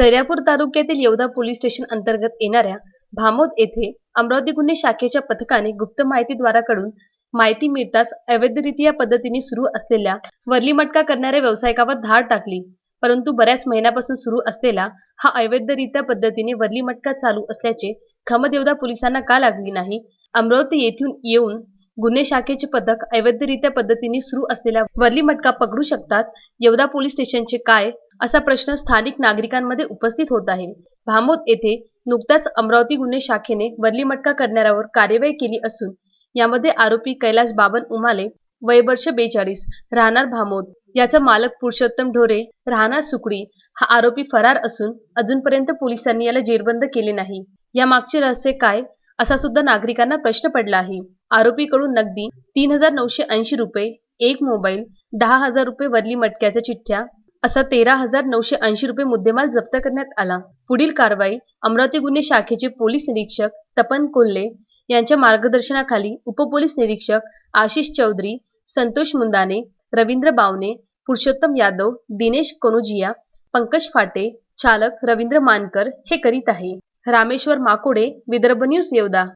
दर्यापूर तालुक्यातील Yevda police station अंतर्गत येणाऱ्या भामोद येथे अमरावती गुन्हे शाखेच्या पथकाने गुप्त माहितीद्वाराकडून माहिती मिळताच अवैधरित्या पद्धतीने सुरू असलेल्या वरली मटका करणाऱ्या व्यावसायिकावर धाड टाकली. परंतु बऱ्याच महिन्यापासून सुरू असलेला हा अवैधरित्या पद्धतीने वरली मटका चालू असल्याचे खमदेवदा पोलिसांना का लागली नाही? अमरावती येथून येऊन गुन्हे शाखेचे पथक अवैधरित्या पद्धतीने सुरू असलेला वरली मटका पकडू शकतात? येवदा पोलीस स्टेशनचे काय असा प्रश्न स्थानिक नागरिकांमध्ये उपस्थित होत आहे. भामोद येथे नुकताच अमरावती गुन्हे शाखेने वरली मटका करणाऱ्यावर कार्यवाही केली असून यामध्ये आरोपी कैलास बाबन उमाले वय वर्ष बेचाळीस राहणार भामोद याचा मालक पुरुषोत्तम ढोरे राहणार सुकडी हा आरोपी फरार असून अजूनपर्यंत पोलिसांनी याला जेरबंद केले नाही. या मागचे रहस्य काय असा सुद्धा नागरिकांना प्रश्न पडला आहे. आरोपीकडून नगदी तीन हजार नऊशे ऐंशी रुपये एक मोबाईल दहा हजार रुपये वरली मटक्याच्या चिठ्ठ्या असा तेरा हजार नऊशे ऐंशी रुपये मुद्देमाल जप्त करण्यात आला. पुढील कारवाई अमरावती गुन्हे शाखेचे पोलीस निरीक्षक तपन कोल्हे यांच्या मार्गदर्शनाखाली उपपोलीस निरीक्षक आशिष चौधरी संतोष मुंदाने रवींद्र बावने पुरुषोत्तम यादव दिनेश कनुजिया पंकज फाटे चालक रवींद्र मानकर हे करीत आहे. रामेश्वर माकोडे विदर्भ न्यूज येवदा.